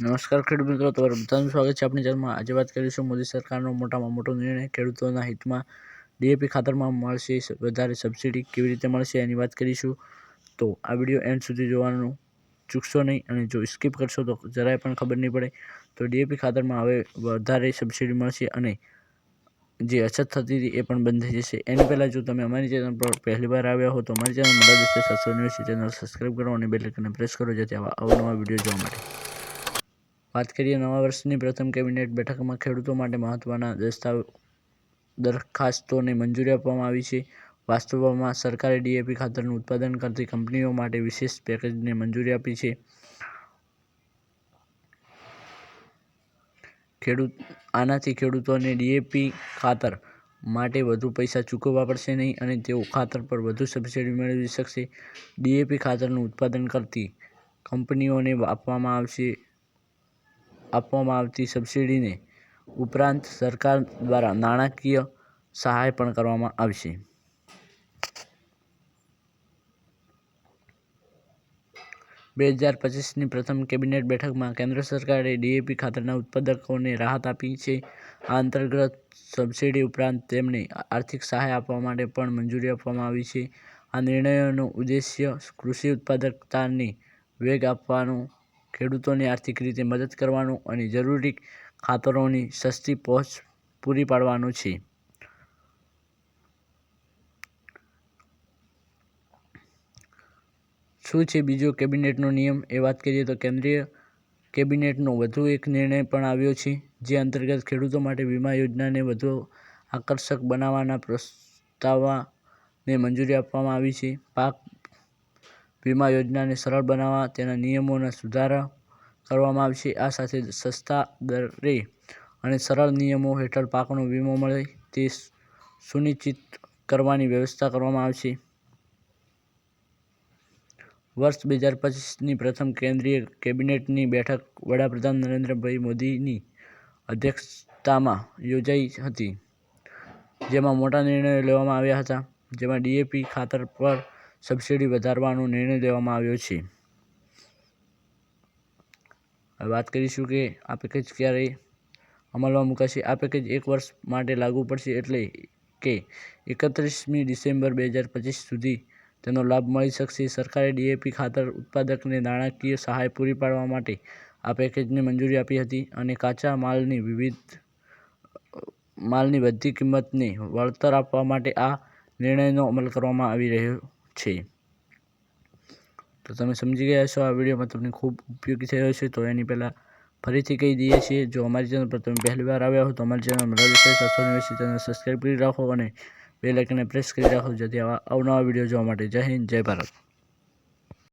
નમસ્કાર ખેડૂત મિત્રો, તમારું બધાનું સ્વાગત છે. આપણી ચેનલમાં આજે વાત કરીશું મોદી સરકારનો મોટામાં મોટો નિર્ણય. ખેડૂતોના હિતમાં ડીએપી ખાતરમાં મળશે વધારે સબસિડી કેવી રીતે મળશે એની વાત કરીશું. તો આ વીડિયો એન્ડ સુધી જોવાનું ચૂકશો નહીં અને જો સ્કીપ કરશો તો જરાય પણ ખબર નહીં પડે. તો ડીએપી ખાતરમાં હવે વધારે સબસિડી મળશે અને જે અછત થતી હતી એ પણ બંધ થઈ જશે. એની પહેલાં જો તમે અમારી ચેનલ પર પહેલી વાર આવ્યા હો તો અમારી ચેનલ મોટા જશે સસો ન્યૂઝ ચેનલ સબસ્ક્રાઈબ કરો અને બેલ આઇકનને પ્રેસ કરો જેથી આવા અવનવા વીડિયો જોવા માટે વાત કરીએ નવા વર્ષની પ્રથમ કેબિનેટ બેઠકમાં ખેડૂતો માટે મહત્ત્વના દસ્તાવ, દરખાસ્તોને મંજૂરી આપવામાં આવી છે. વાસ્તવમાં સરકારે ડીએપી ખાતરનું ઉત્પાદન કરતી કંપનીઓ માટે વિશેષ પેકેજને મંજૂરી આપી છે. ખેડૂત, આનાથી ખેડૂતોને ડીએપી ખાતર માટે વધુ પૈસા ચૂકવવા પડશે નહીં અને તેઓ ખાતર પર વધુ સબસિડી મેળવી શકશે. ડીએપી ખાતરનું ઉત્પાદન કરતી કંપનીઓને આપવામાં આવશે આપવામાં આવતી સબસિડીને ઉપરાંત સરકાર દ્વારા નાણાકીય સહાય પણ કરવામાં આવશે. બે હજાર પચીસની પ્રથમ કેબિનેટ બેઠકમાં કેન્દ્ર સરકારે ડીએપી ખાતરના ઉત્પાદકોને રાહત આપી છે. આ અંતર્ગત સબસિડી ઉપરાંત તેમને આર્થિક સહાય આપવા માટે પણ મંજૂરી આપવામાં આવી છે. આ નિર્ણયોનો ઉદ્દેશ્ય કૃષિ ઉત્પાદકતાને વેગ આપવાનો ખેડૂતોને આર્થિક રીતે મદદ કરવાનું અને જરૂરી ખાતરોની સસ્તી પહોંચ પૂરી પાડવાનો છે. શું છે બીજો કેબિનેટનો નિયમ? એ વાત કરીએ તો કેન્દ્રીય કેબિનેટનો વધુ એક નિર્ણય પણ આવ્યો છે, જે અંતર્ગત ખેડૂતો માટે વીમા યોજનાને વધુ આકર્ષક બનાવવાના પ્રસ્તાવને મંજૂરી આપવામાં આવી છે. પાક વીમા યોજનાને સરળ બનાવવા, તેના નિયમોના સુધારા કરવામાં આવશે. આ સાથે સસ્તા દરે અને સરળ નિયમો હેઠળ પાકનો વીમો મળે તે સુનિશ્ચિત કરવાની વ્યવસ્થા કરવામાં આવશે. વર્ષ બે હજાર પચીસની પ્રથમ કેન્દ્રીય કેબિનેટની બેઠક વડાપ્રધાન નરેન્દ્રભાઈ મોદીની અધ્યક્ષતામાં યોજાઈ હતી, જેમાં મોટા નિર્ણયો લેવામાં આવ્યા હતા. જેમાં ડીએપી ખાતર પર સબસિડી વધારવાનો નિર્ણય લેવામાં આવ્યો છે. હવે વાત કરીશું કે આ પેકેજ ક્યારે અમલમાં મુકાશે. આ પેકેજ એક વર્ષ માટે લાગુ પડશે એટલે કે એકત્રીસમી ડિસેમ્બર બે હજાર પચીસ સુધી તેનો લાભ મળી શકશે. સરકારે ડીએપી ખાતર ઉત્પાદકને નાણાકીય સહાય પૂરી પાડવા માટે આ પેકેજને મંજૂરી આપી હતી અને કાચા માલની વિવિધ, માલની વધતી કિંમતને વળતર આપવા માટે આ નિર્ણયનો અમલ કરવામાં આવી રહ્યો છે. તો તમે સમજી ગયા છો આ વિડીયોમાં તમને ખૂબ ઉપયોગી થયો છે તો એની પહેલાં ફરીથી કહી દઈએ છીએ, જો અમારી ચેનલ પર તમે પહેલી વાર આવ્યા હો, તો અમારી ચેનલ નેવ્યાસી ચેનલ સબસ્ક્રાઈબ કરી રાખો અને બે લાઇકને પ્રેસ કરી રાખો, જેથી આવા અવનવા વીડિયો જોવા માટે. જય હિન્દ, જય ભારત.